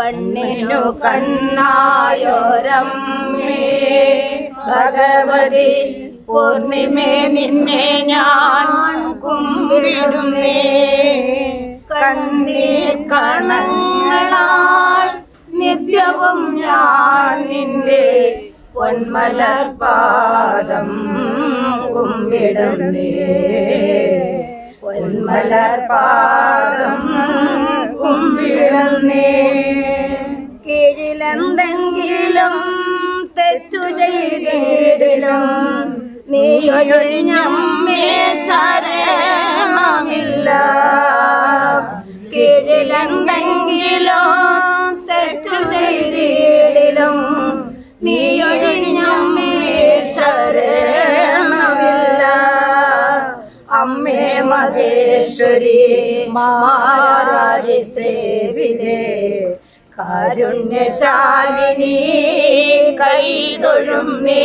കണ്ണിനു കണ്ണായോരമ്മേ. ഭഗവതി പൂർണിമേ നിന്നെ ഞാൻ കുമ്പിടുന്നേ. കണ്ണീർ കണങ്ങളാൽ നിത്യവും ഞാൻ നിന്റെ പൊന്മലർപാദം കുമ്പിടുന്നേ. പൊന്മലർപാദം കുമ്പിടുന്നേ കീഴിലെന്തെങ്കിലും തെറ്റു ചെയ്തിടിലും നീ ഒഴിഞ്ഞമ്മേ ശരണമില്ല. കീഴിലെന്തെങ്കിലും തെറ്റു ചെയ്തിടിലും നീ ഒഴിഞ്ഞമ്മേ മഹേശ്വരി മാരാരി സേവിതേ. കാരുണ്യശാലിനി കൈതൊഴും നേ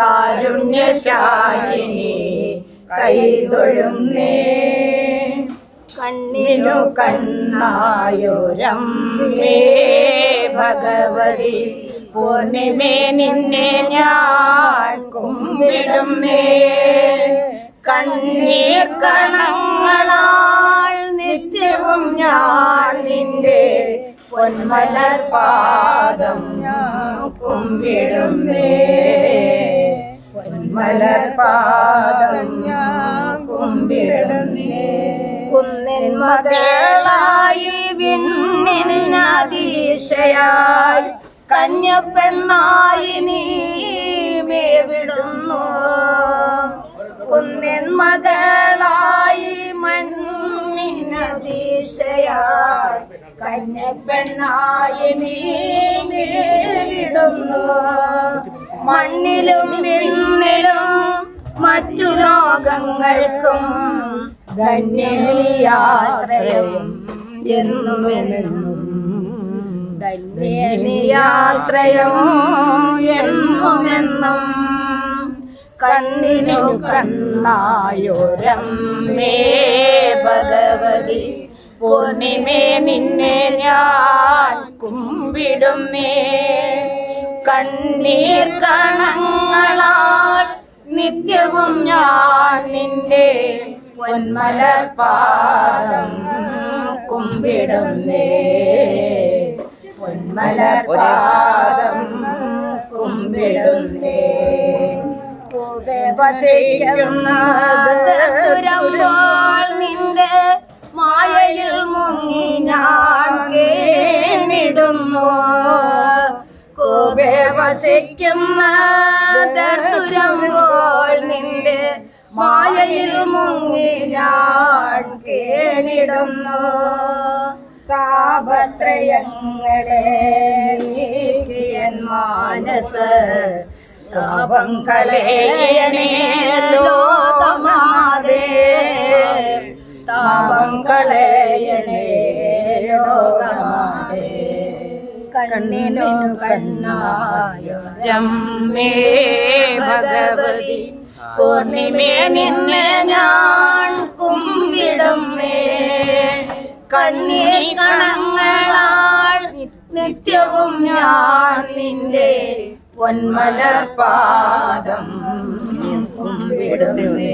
കാരുണ്യശാലിനി കൈതൊഴും നേ കണ്ണിനു മേ ഭഗവതി പൂർണിമേ നിന്നെ ഞാൻ കുമ്പിടുന്നേ. കണ്ണീർ കണങ്ങളാൽ നിത്യവും ഞാൻ നിന്റെ പൊന്മലർ പാദം കുമ്പിടുന്നേ. പൊന്മലർ പാദം കുമ്പിടുന്നേ. കുന്നിൻ മകളായി വിണ്ണിനതീശയായി കന്യപ്പെണ്ണായി നീ മകളായി മണ്ണിനതീശയായി കന്യപ്പെണ്ണായി നീ മേവിടുന്നു മണ്ണിലും വിണ്ണിലും മറ്റു ലോകങ്ങൾക്കും ധന്യനിയാശ്രയം എന്നും ധന്യനിയാശ്രയം എന്നും എന്നും കണ്ണിനു കണ്ണായൊരമ്മേ ഭഗവതി പൂർണിമേ നിന്നെ ഞാൻ കുമ്പിടുമേ കണ്ണീർ കണങ്ങളാൽ നിത്യവും ഞാൻ നിന്റെ പൊന്മലർ പാദം കുമ്പിടുന്നേ. പൊന്മലർ പാദം കുമ്പിടുന്നേ. പൂവെ വസിക്കുന്നതുരമ്പോൾ നിന്റെ മായയിൽ മുങ്ങി ഞാൻ കേണിടുന്നു. കൂബെ വസിക്കുന്ന തുരമ്പോൾ നിന്റെ മായയിൽ മുങ്ങി ഞാൻ കേണിടുന്നു. താപത്രയങ്ങളെ നീക്കിയൻ മാനസ താപം കളയണേ ലോകമാതേ താപം കളയണേ ലോകമാതേ കണ്ണിനു കണ്ണായോ രമ്മേ ഭഗവതി പൂർണിമേ നിന്നെ ഞാൻ കുമ്പിടുന്നേ കണ്ണീർ കണങ്ങളാൾ നിത്യവും ഞാൻ നിന്റെ പൊന്മലർ പാദം കുമ്പിടുന്നേ